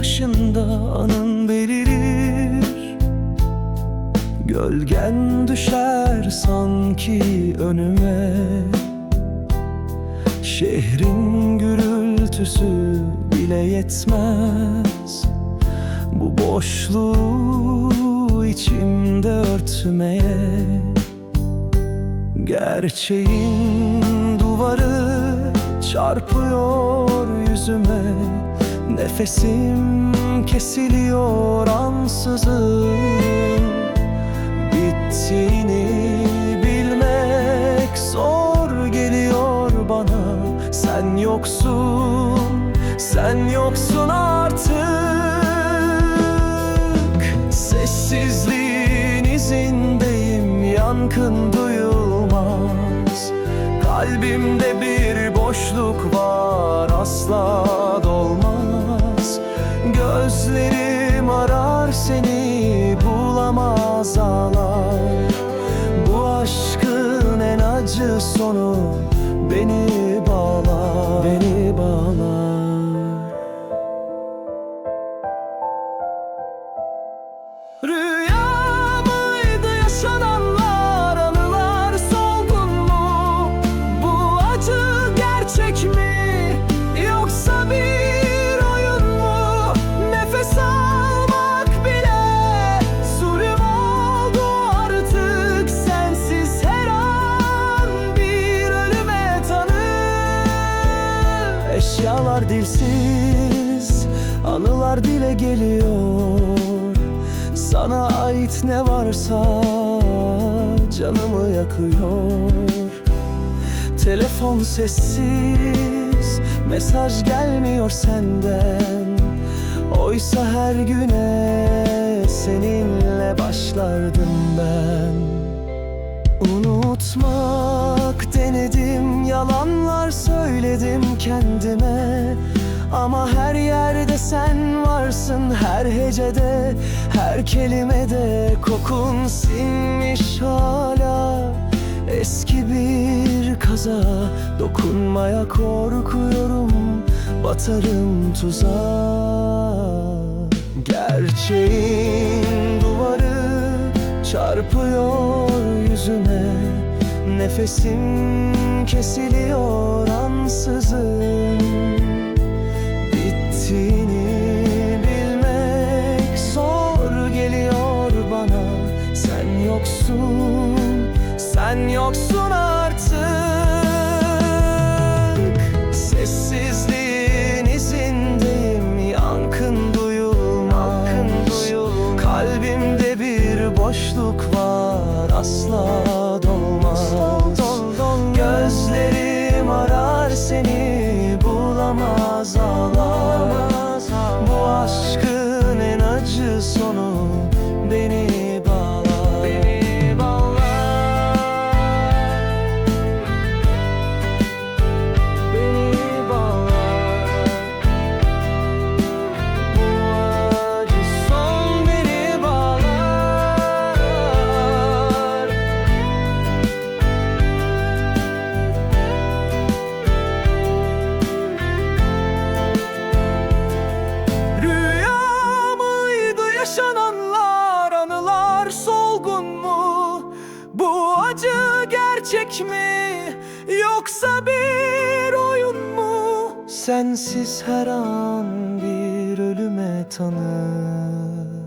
başında anın belirir. Gölgen düşer sanki önüme. Şehrin gürültüsü bile yetmez. Bu boşluğu içimde örtmeye. Gerçeğin duvarı çarpıyor yüzüme Nefesim kesiliyor ansızın. Bittiğini bilmek zor geliyor bana. Sen yoksun, sen yoksun artık. Sessizliğin izindeyim yankın duyulmaz. Kalbimde bir boşluk var asla seni bulamaz ağlar Bu aşkın en acı sonu beni bağlar Eşyalar dilsiz, anılar dile geliyor. Sana ait ne varsa canımı yakıyor. Telefon sessiz, mesaj gelmiyor senden. Oysa her güne seninle başlardım ben. Unutmak denedim, yalanlar söyledim kendime. Ama her yerde sen varsın, her hecede, her kelimede Kokun sinmiş hala, eski bir kaza Dokunmaya korkuyorum, batarım tuzağa Gerçeğin duvarı çarpıyor yüzüme Nefesim kesiliyor ansızın Bittiğini bilmek zor geliyor bana. Sen yoksun, sen yoksun artık gerçek mi yoksa bir oyun mu? Sensiz her an bir ölüme tanır